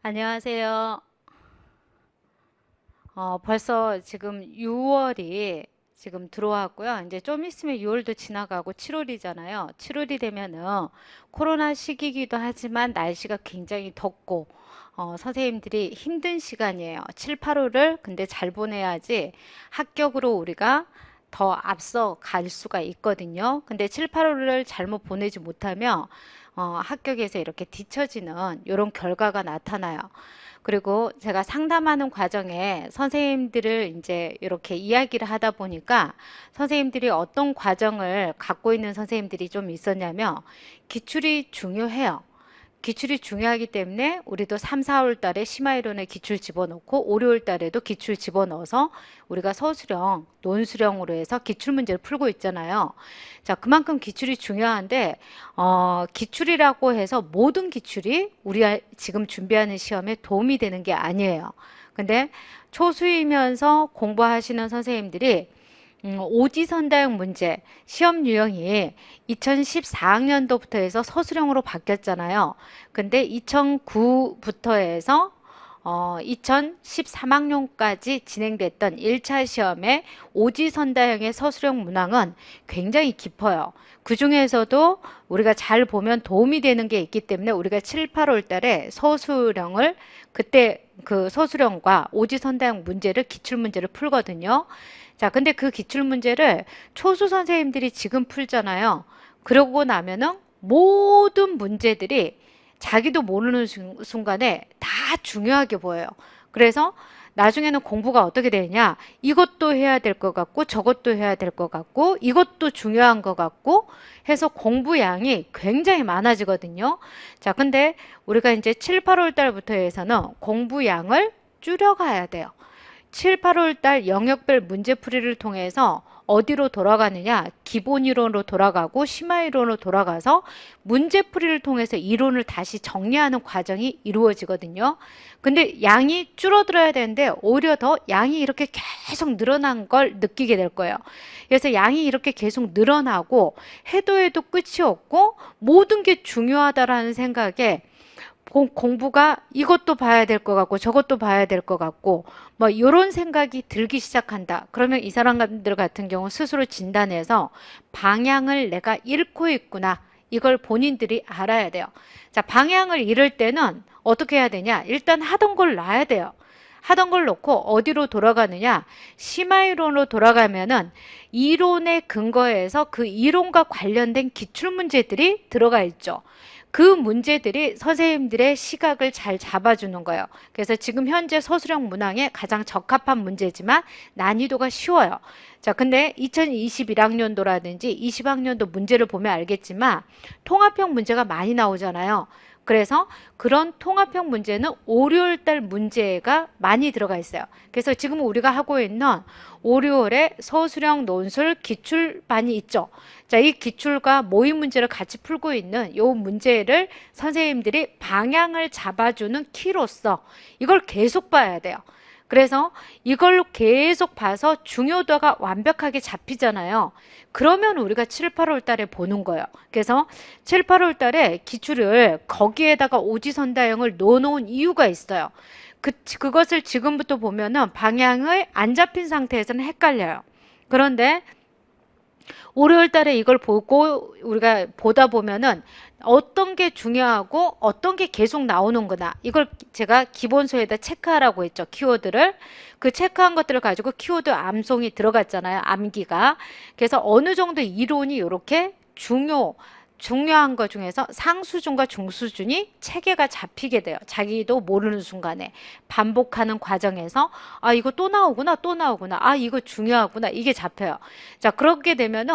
안녕하세요. 어, 벌써 지금 6월이 지금 들어왔고요. 이제 좀 있으면 6월도 지나가고 7월이잖아요. 7월이 되면은 코로나 시기이기도 하지만 날씨가 굉장히 덥고 어, 선생님들이 힘든 시간이에요. 7, 8월을 근데 잘 보내야지 합격으로 우리가 더 앞서 갈 수가 있거든요. 근데 7, 8월을 잘못 보내지 못하면 어, 합격에서 이렇게 뒤처지는 이런 결과가 나타나요. 그리고 제가 상담하는 과정에 선생님들을 이제 이렇게 이야기를 하다 보니까 선생님들이 어떤 과정을 갖고 있는 선생님들이 좀 있었냐면 기출이 중요해요. 기출이 중요하기 때문에 우리도 3, 4월 달에 심화이론에 기출 집어넣고 5, 6월 달에도 기출 집어넣어서 우리가 서술형, 논술형으로 해서 기출 문제를 풀고 있잖아요. 자, 그만큼 기출이 중요한데 어, 기출이라고 해서 모든 기출이 우리가 지금 준비하는 시험에 도움이 되는 게 아니에요. 근데 초수이면서 공부하시는 선생님들이 음, 오지 선다형 문제 시험 유형이 2014학년도부터 해서 서술형으로 바뀌었잖아요. 근데 2009부터 해서 어, 2013학년까지 진행됐던 1차 시험의 오지선다형의 서술형 문항은 굉장히 깊어요. 그 중에서도 우리가 잘 보면 도움이 되는 게 있기 때문에 우리가 7, 8월 달에 서술형을 그때 그 서술형과 오지선다형 문제를 기출 문제를 풀거든요. 자, 근데 그 기출 문제를 초수 선생님들이 지금 풀잖아요. 그러고 나면은 모든 문제들이 자기도 모르는 순- 순간에 다 중요하게 보여요. 그래서 나중에는 공부가 어떻게 되냐? 이것도 해야 될 것 같고, 저것도 해야 될 것 같고, 이것도 중요한 것 같고, 해서 공부 양이 굉장히 많아지거든요. 자, 근데 우리가 이제 7, 8월 달부터 해서는 공부 양을 줄여가야 돼요. 7, 8월 달 영역별 문제풀이를 통해서 어디로 돌아가느냐? 기본 이론으로 돌아가고 심화 이론으로 돌아가서 문제풀이를 통해서 이론을 다시 정리하는 과정이 이루어지거든요. 근데 양이 줄어들어야 되는데 오히려 더 양이 이렇게 계속 늘어난 걸 느끼게 될 거예요. 그래서 양이 이렇게 계속 늘어나고 해도 해도 끝이 없고 모든 게 중요하다라는 생각에 공- 공부가 이것도 봐야 될 것 같고 저것도 봐야 될 것 같고 뭐 이런 생각이 들기 시작한다. 그러면 이 사람들 같은 경우 스스로 진단해서 방향을 내가 잃고 있구나. 이걸 본인들이 알아야 돼요. 자, 방향을 잃을 때는 어떻게 해야 되냐? 일단 하던 걸 놔야 돼요. 하던 걸 놓고 어디로 돌아가느냐? 심화이론으로 돌아가면은 이론에 근거해서 그 이론과 관련된 기출 문제들이 들어가 있죠. 그 문제들이 선생님들의 시각을 잘 잡아주는 거예요. 그래서 지금 현재 서술형 문항에 가장 적합한 문제지만 난이도가 쉬워요. 자, 근데 2021학년도라든지 20학년도 문제를 보면 알겠지만 통합형 문제가 많이 나오잖아요. 그래서 그런 통합형 문제는 5, 6월 달 문제가 많이 들어가 있어요. 그래서 지금 우리가 하고 있는 5, 6월에 서술형 논술 기출반이 있죠. 자, 이 기출과 모의 문제를 같이 풀고 있는 이 문제를 선생님들이 방향을 잡아주는 키로서 이걸 계속 봐야 돼요. 그래서 이걸로 계속 봐서 중요도가 완벽하게 잡히잖아요. 그러면 우리가 7, 8월 달에 보는 거예요. 그래서 7, 8월 달에 기출을 거기에다가 오지선다형을 넣어놓은 이유가 있어요. 그, 그것을 지금부터 보면은 방향을 안 잡힌 상태에서는 헷갈려요. 그런데 5, 6월 달에 이걸 보고 우리가 보다 보면은 어떤 게 중요하고 어떤 게 계속 나오는구나. 이걸 제가 기본소에다 체크하라고 했죠. 키워드를. 그 체크한 것들을 가지고 키워드 암송이 들어갔잖아요. 암기가. 그래서 어느 정도 이론이 이렇게 중요, 중요한 것 중에서 상수준과 중수준이 체계가 잡히게 돼요. 자기도 모르는 순간에 반복하는 과정에서 아 이거 또 나오구나 또 나오구나 아 이거 중요하구나 이게 잡혀요. 자 그렇게 되면은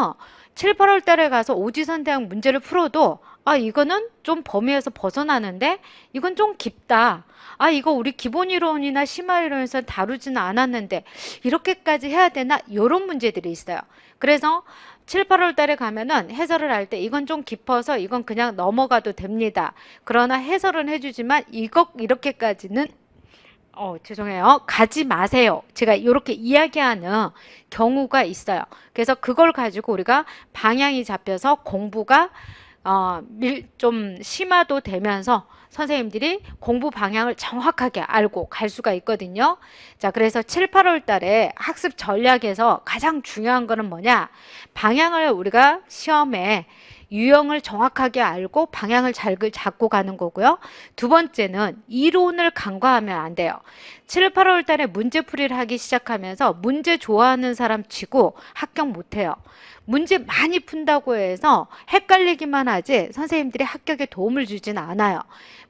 7, 8월 달에 가서 오지선 대학 문제를 풀어도 아 이거는 좀 범위에서 벗어나는데 이건 좀 깊다. 아 이거 우리 기본 이론이나 심화 이론에서 다루지는 않았는데 이렇게까지 해야 되나 이런 문제들이 있어요. 그래서 7, 8월 달에 가면은 해설을 할 때 이건 좀 깊어서 이건 그냥 넘어가도 됩니다. 그러나 해설은 해주지만 이것 이렇게까지는 어, 죄송해요. 가지 마세요. 제가 이렇게 이야기하는 경우가 있어요. 그래서 그걸 가지고 우리가 방향이 잡혀서 공부가 어, 밀, 좀 심화도 되면서 선생님들이 공부 방향을 정확하게 알고 갈 수가 있거든요. 자, 그래서 7, 8월 달에 학습 전략에서 가장 중요한 거는 뭐냐? 방향을 우리가 시험에 유형을 정확하게 알고 방향을 잘 그- 잡고 가는 거고요. 두 번째는 이론을 간과하면 안 돼요. 7, 8월 달에 문제풀이를 하기 시작하면서 문제 좋아하는 사람 치고 합격 못 해요. 문제 많이 푼다고 해서 헷갈리기만 하지 선생님들이 합격에 도움을 주진 않아요.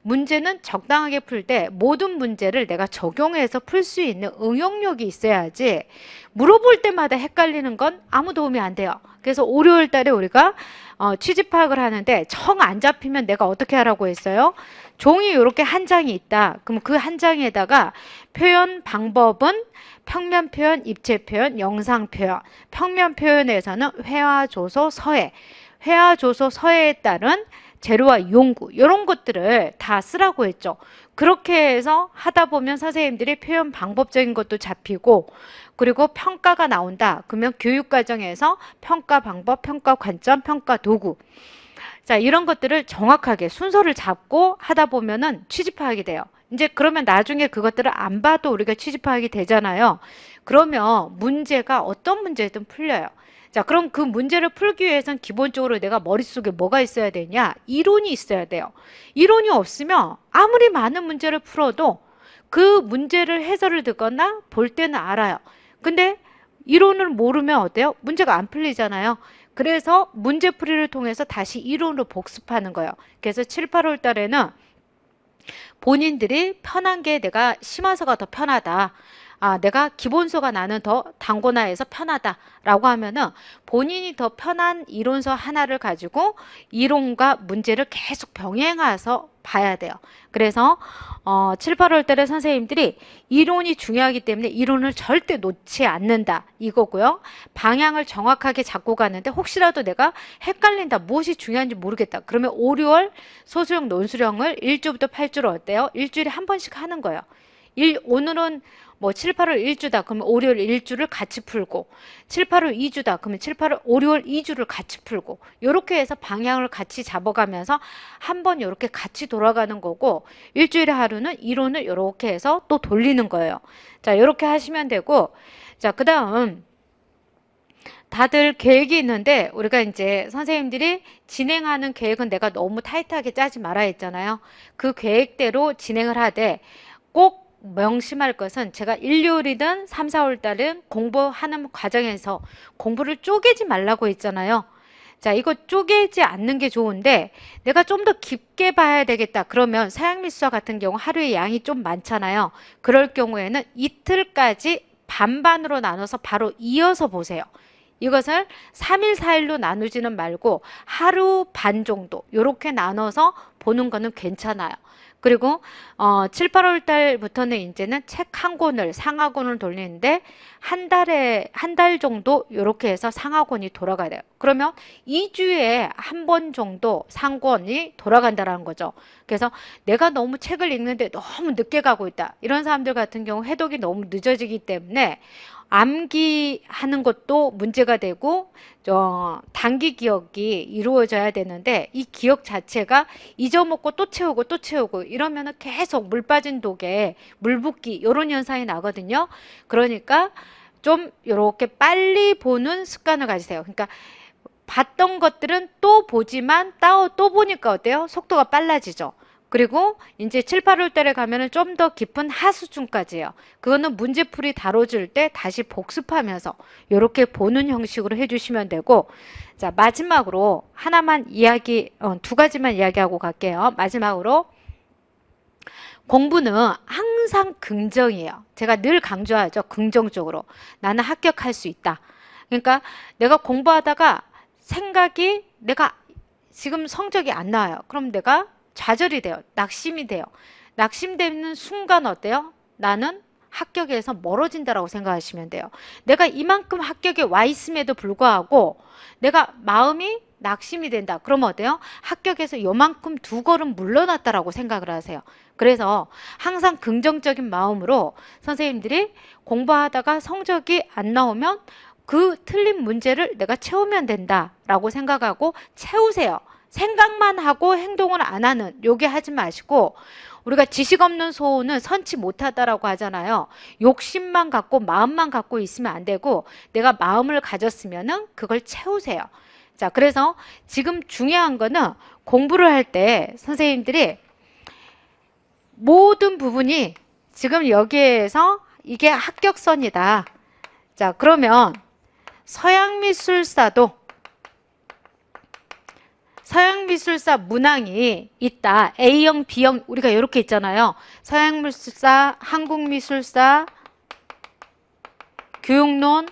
문제는 적당하게 풀 때 모든 문제를 내가 적용해서 풀 수 있는 응용력이 있어야지 물어볼 때마다 헷갈리는 건 아무 도움이 안 돼요. 그래서 월요일 달에 우리가 어, 취집 파악을 하는데 정 안 잡히면 내가 어떻게 하라고 했어요? 종이 이렇게 한 장이 있다. 그럼 그 한 장에다가 표현 방법은 평면 표현, 입체 표현, 영상 표현. 평면 표현에서는 회화 조소 서해. 회화 조소 서해에 따른 재료와 용구 이런 것들을 다 쓰라고 했죠. 그렇게 해서 하다 보면 선생님들이 표현 방법적인 것도 잡히고 그리고 평가가 나온다. 그러면 교육 과정에서 평가 방법, 평가 관점, 평가 도구 자, 이런 것들을 정확하게 순서를 잡고 하다 보면은 취집하게 돼요. 이제 그러면 나중에 그것들을 안 봐도 우리가 취집하게 되잖아요. 그러면 문제가 어떤 문제든 풀려요. 자, 그럼 그 문제를 풀기 위해선 기본적으로 내가 머릿속에 뭐가 있어야 되냐? 이론이 있어야 돼요. 이론이 없으면 아무리 많은 문제를 풀어도 그 문제를 해설을 듣거나 볼 때는 알아요. 근데 이론을 모르면 어때요? 문제가 안 풀리잖아요. 그래서 문제풀이를 통해서 다시 이론으로 복습하는 거예요. 그래서 7, 8월 달에는 본인들이 편한 게 내가 심화서가 더 편하다. 아, 내가 기본서가 나는 더 단고나에서 편하다라고 하면은 본인이 더 편한 이론서 하나를 가지고 이론과 문제를 계속 병행해서 봐야 돼요. 그래서 어, 7, 8월 달에 선생님들이 이론이 중요하기 때문에 이론을 절대 놓지 않는다 이거고요. 방향을 정확하게 잡고 가는데 혹시라도 내가 헷갈린다 무엇이 중요한지 모르겠다. 그러면 5, 6월 소수형 논수령을 1주부터 8주로 어때요? 일주일에 한 번씩 하는 거예요. 일, 오늘은 뭐 7, 8월 1주다. 그러면 5, 6월 1주를 같이 풀고 7, 8월 2주다. 그러면 7, 8월 5, 6월 2주를 같이 풀고 이렇게 해서 방향을 같이 잡아가면서 한번 이렇게 같이 돌아가는 거고 일주일에 하루는 이론을 이렇게 해서 또 돌리는 거예요. 자, 이렇게 하시면 되고 자, 그 다음 다들 계획이 있는데 우리가 이제 선생님들이 진행하는 계획은 내가 너무 타이트하게 짜지 말아 했잖아요. 그 계획대로 진행을 하되 꼭 명심할 것은 제가 일요일이든 3, 4월 달은 공부하는 과정에서 공부를 쪼개지 말라고 했잖아요. 자, 이거 쪼개지 않는 게 좋은데 내가 좀 더 깊게 봐야 되겠다. 그러면 사양미수와 같은 경우 하루에 양이 좀 많잖아요. 그럴 경우에는 이틀까지 반반으로 나눠서 바로 이어서 보세요. 이것을 3일, 4일로 나누지는 말고 하루 반 정도 이렇게 나눠서 보는 거는 괜찮아요. 그리고 어, 7, 8월 달부터는 이제는 책 한 권을 상하권을 돌리는데 한 달에 한 달 정도 이렇게 해서 상하권이 돌아가야 돼요. 그러면 2주에 한 번 정도 상권이 돌아간다라는 거죠. 그래서 내가 너무 책을 읽는데 너무 늦게 가고 있다. 이런 사람들 같은 경우 해독이 너무 늦어지기 때문에 암기하는 것도 문제가 되고 어, 단기 기억이 이루어져야 되는데 이 기억 자체가 잊어먹고 또 채우고 또 채우고 이러면 은 계속 물 빠진 독에 물 붓기 이런 현상이 나거든요. 그러니까 좀 이렇게 빨리 보는 습관을 가지세요. 그러니까 봤던 것들은 또 보지만 또, 또 보니까 어때요? 속도가 빨라지죠. 그리고 이제 7, 8월 달에 가면은 좀 더 깊은 하수준까지요. 그거는 문제풀이 다뤄줄 때 다시 복습하면서 이렇게 보는 형식으로 해주시면 되고 자 마지막으로 하나만 이야기 어, 두 가지만 이야기하고 갈게요. 마지막으로 공부는 항상 긍정이에요. 제가 늘 강조하죠. 긍정적으로 나는 합격할 수 있다. 그러니까 내가 공부하다가 생각이 내가 지금 성적이 안 나와요. 그럼 내가 좌절이 돼요. 낙심이 돼요. 낙심되는 순간 어때요? 나는 합격에서 멀어진다라고 생각하시면 돼요. 내가 이만큼 합격에 와 있음에도 불구하고 내가 마음이 낙심이 된다. 그러면 어때요? 합격에서 요만큼 두 걸음 물러났다라고 생각을 하세요. 그래서 항상 긍정적인 마음으로 선생님들이 공부하다가 성적이 안 나오면 그 틀린 문제를 내가 채우면 된다라고 생각하고 채우세요. 생각만 하고 행동을 안 하는 요게 하지 마시고 우리가 지식 없는 소원은 선치 못하다라고 하잖아요. 욕심만 갖고 마음만 갖고 있으면 안 되고 내가 마음을 가졌으면은 그걸 채우세요. 자, 그래서 지금 중요한 거는 공부를 할 때 선생님들이 모든 부분이 지금 여기에서 이게 합격선이다. 자, 그러면 서양미술사도 서양미술사 문항이 있다. A형, B형 우리가 이렇게 있잖아요. 서양미술사, 한국미술사, 교육론.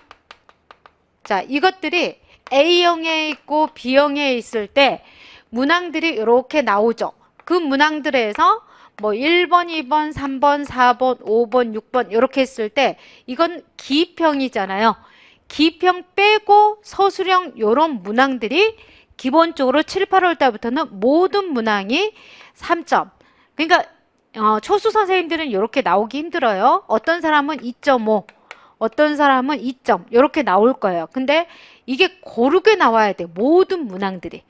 자, 이것들이 A형에 있고 B형에 있을 때 문항들이 이렇게 나오죠. 그 문항들에서 뭐 1번, 2번, 3번, 4번, 5번, 6번 이렇게 했을 때 이건 기평이잖아요. 기평 빼고 서술형 요런 문항들이 기본적으로 7, 8월 달부터는 모든 문항이 3점. 그러니까 어, 초수 선생님들은 이렇게 나오기 힘들어요. 어떤 사람은 2.5, 어떤 사람은 2점 이렇게 나올 거예요. 근데 이게 고르게 나와야 돼. 모든 문항들이.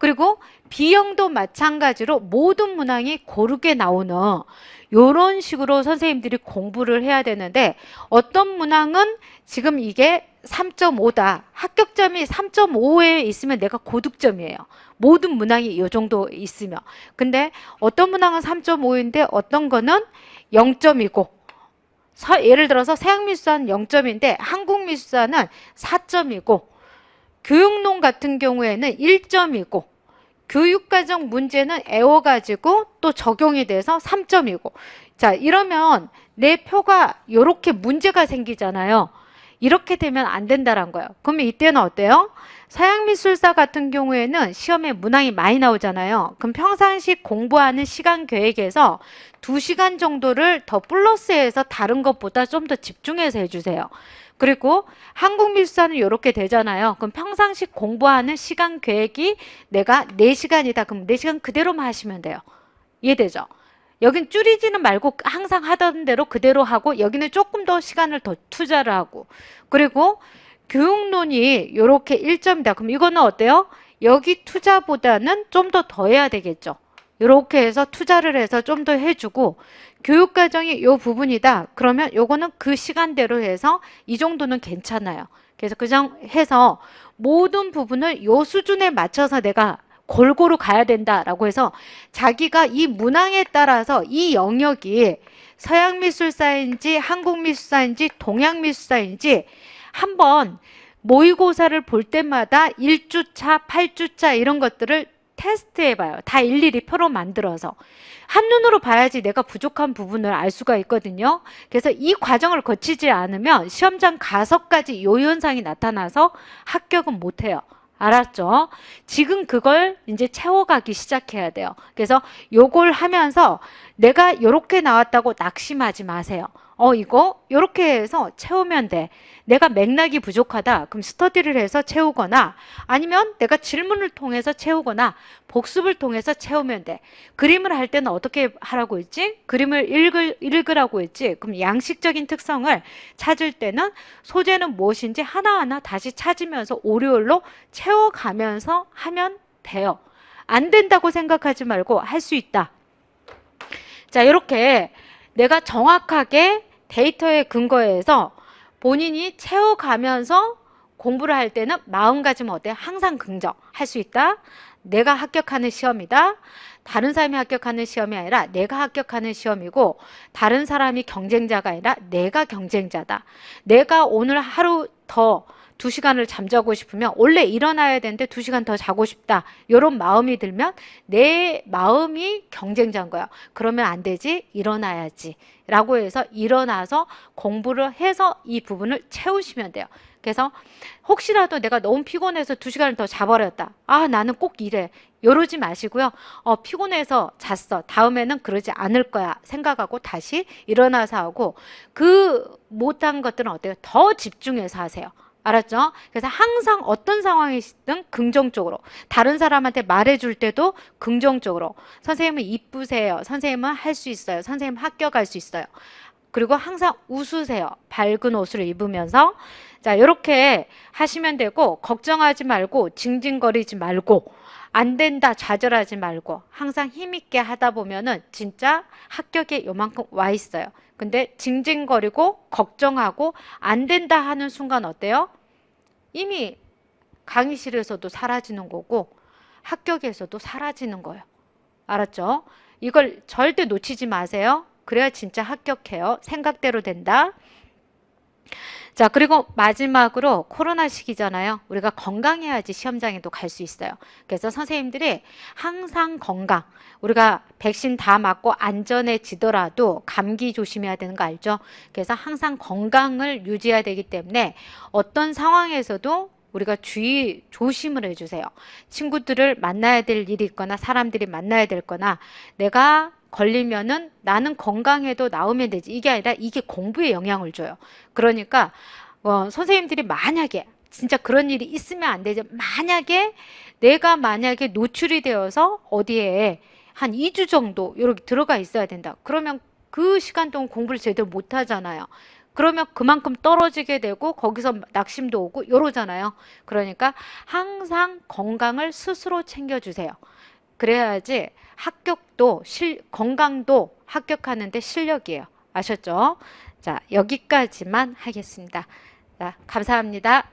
그리고 B형도 마찬가지로 모든 문항이 고르게 나오는 이런 식으로 선생님들이 공부를 해야 되는데 어떤 문항은 지금 이게 3.5다. 합격점이 3.5에 있으면 내가 고득점이에요. 모든 문항이 이 정도 있으면. 근데 어떤 문항은 3.5인데 어떤 거는 0점이고 예를 들어서 서양미술사는 0점인데 한국미술사는 4점이고 교육론 같은 경우에는 1점이고 교육과정 문제는 애워가지고 또 적용이 돼서 3점이고 자 이러면 내 표가 이렇게 문제가 생기잖아요. 이렇게 되면 안 된다는 거예요. 그러면 이때는 어때요? 서양미술사 같은 경우에는 시험에 문항이 많이 나오잖아요. 그럼 평상시 공부하는 시간 계획에서 2시간 정도를 더 플러스해서 다른 것보다 좀 더 집중해서 해주세요. 그리고 한국 미술사는 이렇게 되잖아요. 그럼 평상시 공부하는 시간 계획이 내가 4시간이다. 그럼 4시간 그대로만 하시면 돼요. 이해되죠? 여긴 줄이지는 말고 항상 하던 대로 그대로 하고 여기는 조금 더 시간을 더 투자를 하고 그리고 교육론이 이렇게 1점이다. 그럼 이거는 어때요? 여기 투자보다는 좀 더 더 해야 되겠죠. 이렇게 해서 투자를 해서 좀 더 해주고 교육과정이 이 부분이다. 그러면 요거는 그 시간대로 해서 이 정도는 괜찮아요. 그래서 그정 해서 모든 부분을 요 수준에 맞춰서 내가 골고루 가야 된다라고 해서 자기가 이 문항에 따라서 이 영역이 서양 미술사인지 한국 미술사인지 동양 미술사인지 한번 모의고사를 볼 때마다 1주차, 8주차 이런 것들을 테스트 해봐요. 다 일일이 표로 만들어서. 한눈으로 봐야지 내가 부족한 부분을 알 수가 있거든요. 그래서 이 과정을 거치지 않으면 시험장 가서까지 요 현상이 나타나서 합격은 못해요. 알았죠? 지금 그걸 이제 채워가기 시작해야 돼요. 그래서 요걸 하면서 내가 요렇게 나왔다고 낙심하지 마세요. 어, 이거 요렇게 해서 채우면 돼. 내가 맥락이 부족하다. 그럼 스터디를 해서 채우거나 아니면 내가 질문을 통해서 채우거나 복습을 통해서 채우면 돼. 그림을 할 때는 어떻게 하라고 했지? 그림을 읽을, 읽으라고 했지? 그럼 양식적인 특성을 찾을 때는 소재는 무엇인지 하나하나 다시 찾으면서 오류얼로 채워가면서 하면 돼요. 안 된다고 생각하지 말고 할 수 있다. 자, 이렇게 내가 정확하게 데이터에 근거해서 본인이 채워가면서 공부를 할 때는 마음가짐 어때? 항상 긍정. 할 수 있다. 내가 합격하는 시험이다. 다른 사람이 합격하는 시험이 아니라 내가 합격하는 시험이고 다른 사람이 경쟁자가 아니라 내가 경쟁자다. 내가 오늘 하루 더 두 시간을 잠자고 싶으면 원래 일어나야 되는데 두 시간 더 자고 싶다. 이런 마음이 들면 내 마음이 경쟁자인 거야. 그러면 안 되지. 일어나야지. 라고 해서 일어나서 공부를 해서 이 부분을 채우시면 돼요. 그래서 혹시라도 내가 너무 피곤해서 두 시간을 더 자버렸다. 아, 나는 꼭 이래. 이러지 마시고요. 어, 피곤해서 잤어. 다음에는 그러지 않을 거야. 생각하고 다시 일어나서 하고 그 못한 것들은 어때요? 더 집중해서 하세요. 알았죠? 그래서 항상 어떤 상황이든 긍정적으로 다른 사람한테 말해줄 때도 긍정적으로 선생님은 이쁘세요. 선생님은 할 수 있어요. 선생님 합격할 수 있어요. 그리고 항상 웃으세요. 밝은 옷을 입으면서 자 이렇게 하시면 되고 걱정하지 말고 징징거리지 말고 안 된다 좌절하지 말고 항상 힘있게 하다 보면은 진짜 합격에 요만큼 와 있어요. 근데 징징거리고 걱정하고 안 된다 하는 순간 어때요? 이미 강의실에서도 사라지는 거고 합격에서도 사라지는 거예요. 알았죠? 이걸 절대 놓치지 마세요. 그래야 진짜 합격해요. 생각대로 된다. 자, 그리고 마지막으로 코로나 시기잖아요. 우리가 건강해야지 시험장에도 갈 수 있어요. 그래서 선생님들이 항상 건강, 우리가 백신 다 맞고 안전해지더라도 감기 조심해야 되는 거 알죠? 그래서 항상 건강을 유지해야 되기 때문에 어떤 상황에서도 우리가 주의, 조심을 해주세요. 친구들을 만나야 될 일이 있거나 사람들이 만나야 될 거나 내가 걸리면은 나는 건강해도 나오면 되지. 이게 아니라 이게 공부에 영향을 줘요. 그러니까 어, 선생님들이 만약에 진짜 그런 일이 있으면 안 되죠. 만약에 내가 만약에 노출이 되어서 어디에 한 2주 정도 이렇게 들어가 있어야 된다. 그러면 그 시간 동안 공부를 제대로 못 하잖아요. 그러면 그만큼 떨어지게 되고 거기서 낙심도 오고 이러잖아요. 그러니까 항상 건강을 스스로 챙겨주세요. 그래야지 합격도 실, 건강도 합격하는데 실력이에요. 아셨죠? 자, 여기까지만 하겠습니다. 자, 감사합니다.